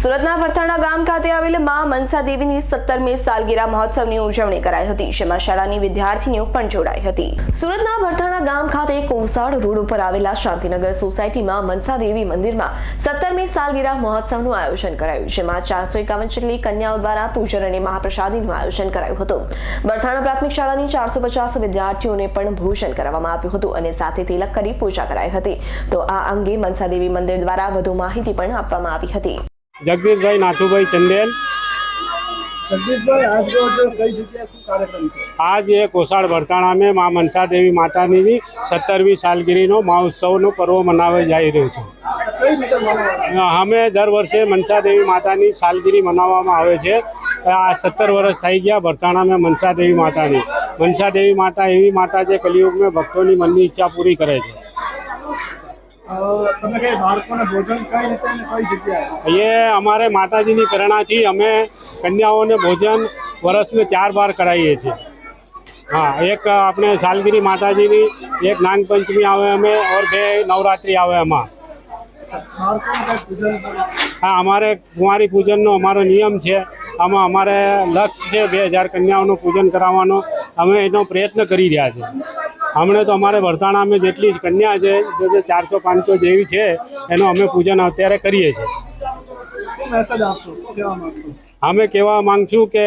સુરતના વરથાણા ગામ ખાતે આવેલ મા મનસા દેવીની સત્તરમી સાલગીરા મહોત્સવની ઉજવણી કરાઈ હતી, જેમાં શાળાની વિદ્યાર્થીનીઓ પણ જોડાઈ હતી. સુરતના વરથાણા ગામ ખાતે કોસાડ રોડ ઉપર આવેલા શાંતિનગર સોસાયટીમાં મનસા દેવી મંદિરમાં સત્તરમી સાલગીરા મહોત્સવનું આયોજન કરાયું, જેમાં ચારસો એકાવન જેટલી કન્યાઓ દ્વારા પૂજન અને મહાપ્રસાદીનું આયોજન કરાયું હતું. વરથાણા પ્રાથમિક શાળાની ચારસો પચાસ વિદ્યાર્થીઓને પણ ભોજન કરવામાં આવ્યું હતું અને સાથે તિલક કરી પૂજા કરાઈ હતી. તો આ અંગે મનસા દેવી મંદિર દ્વારા વધુ માહિતી પણ આપવામાં આવી હતી. જગદીશભાઈ નાથુભાઈ ચંદેલ. જગદીશભાઈ આજ રોજ કઈ જગ્યાએ શું કાર્યક્રમ છે? આજ એ કોસાળ વરતાણા મેં મા મનસા દેવી માતાની સત્તરમી સાલગીરીનો મહોત્સવનો પર્વ મનાવે જઈ રહ્યો છું. અમે દર વર્ષે મનસા દેવી માતાની સાલગીરી મનાવવામાં આવે છે. આ સત્તર વર્ષ થઈ ગયા વરતાણા મેં મનસા દેવી માતાની. મનસા દેવી માતા એવી માતા છે કલિયુગમાં ભક્તોની મનની ઈચ્છા પૂરી કરે છે. ये हमारे माता जी की करणा थी हमें कन्याओं ने भोजन वर्ष में चार बार कराइए छे हाँ एक अपने सालगिरी माता जी की एक नाग पंचमी आवे हमें और बे नवरात्रि आवे हम हाँ अमारे कुंवारी पूजन नो अमारो नियम है આમાં અમારે લક્ષ્ય છે બે હજાર કન્યાઓનું પૂજન કરાવવાનો અમે એનો પ્રયત્ન કરી રહ્યા છીએ હમણાં તો અમારે વરતાણામાં જેટલી કન્યા છે જે જે ચારસો પાંચસો જેવી છે એનું અમે પૂજન અત્યારે કરીએ છીએ. અમે કહેવા માંગશું કે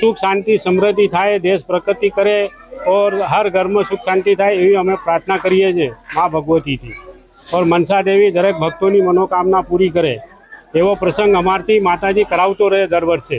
સુખ શાંતિ સમૃદ્ધિ થાય દેશ પ્રગતિ કરે ઓર હર ઘરમાં સુખ શાંતિ થાય એવી અમે પ્રાર્થના કરીએ છીએ મા ભગવતીથી. ઓર મનસા દેવી દરેક ભક્તોની મનોકામના પૂરી કરે. એવો પ્રસંગ અમારથી માતાજી કરાવતો રહે દર વર્ષે.